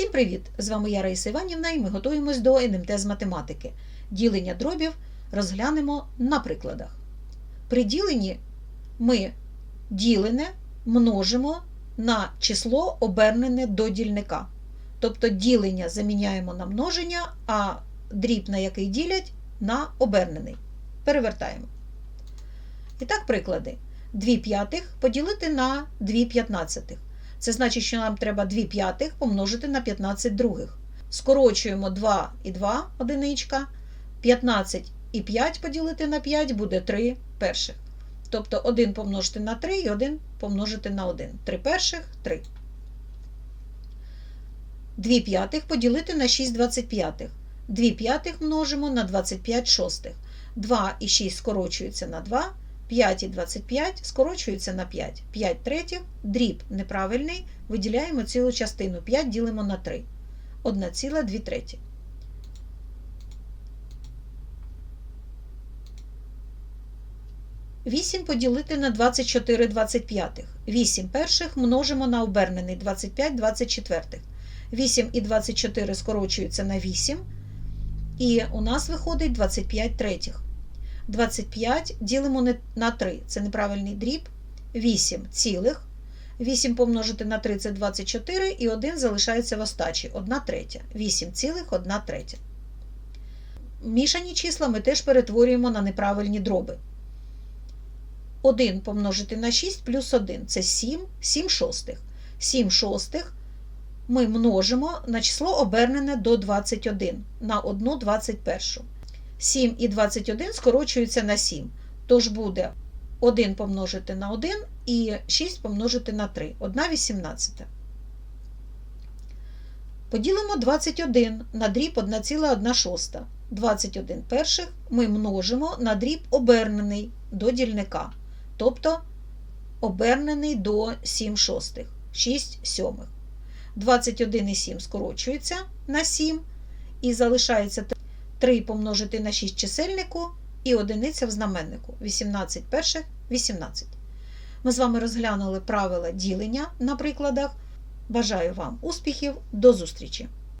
Всім привіт! З вами я Раїса Іванівна і ми готуємось до НМТ з математики. Ділення дробів розглянемо на прикладах. При діленні ми ділене множимо на число обернене до дільника. Тобто ділення заміняємо на множення, а дріб, на який ділять, на обернений. Перевертаємо. І так, приклади. 2 п'ятих поділити на 2 п'ятнадцятих. Це значить, що нам треба 2 п'ятих помножити на 15 других. Скорочуємо 2 і 2 одиничка. 15 і 5 поділити на 5 буде 3 перших. Тобто 1 помножити на 3 і 1 помножити на 1. 3 перших 3. 2 п'ятих поділити на 6 25. 2 п'ятих множимо на 25 шостих. 2 і 6 скорочуються на 2. 5 і 25 скорочуються на 5. 5 третіх, дріб неправильний, виділяємо цілу частину. 5 ділимо на 3. 1,2 треті. Вісім поділити на 24 25. 8 перших множимо на обернений 25 24. 8 і 24 скорочуються на 8. І у нас виходить 25 третіх. 25 ділимо на 3. Це неправильний дріб. 8 цілих. 8 помножити на 3 це 24, і 1 залишається в остачі. 1 третя. 8 цілих, 1 третя. Мішані числа ми теж перетворюємо на неправильні дроби. 1 помножити на 6 плюс 1 це 7, 7 шостих. 7 шостих ми множимо на число обернене до 21 на 1 21. 7 і 21 скорочуються на 7. Тож буде 1 помножити на 1 і 6 помножити на 3. 1 18. Поділимо 21 на дріб 1,1 21 перших ми множимо на дріб обернений до дільника. Тобто обернений до 7 шостих, 6 сьомих. 21 і 7 скорочується на 7 і залишається 3 помножити на 6 чисельнику і одиниця в знаменнику. 18 перших 18. Ми з вами розглянули правила ділення на прикладах. Бажаю вам успіхів, до зустрічі!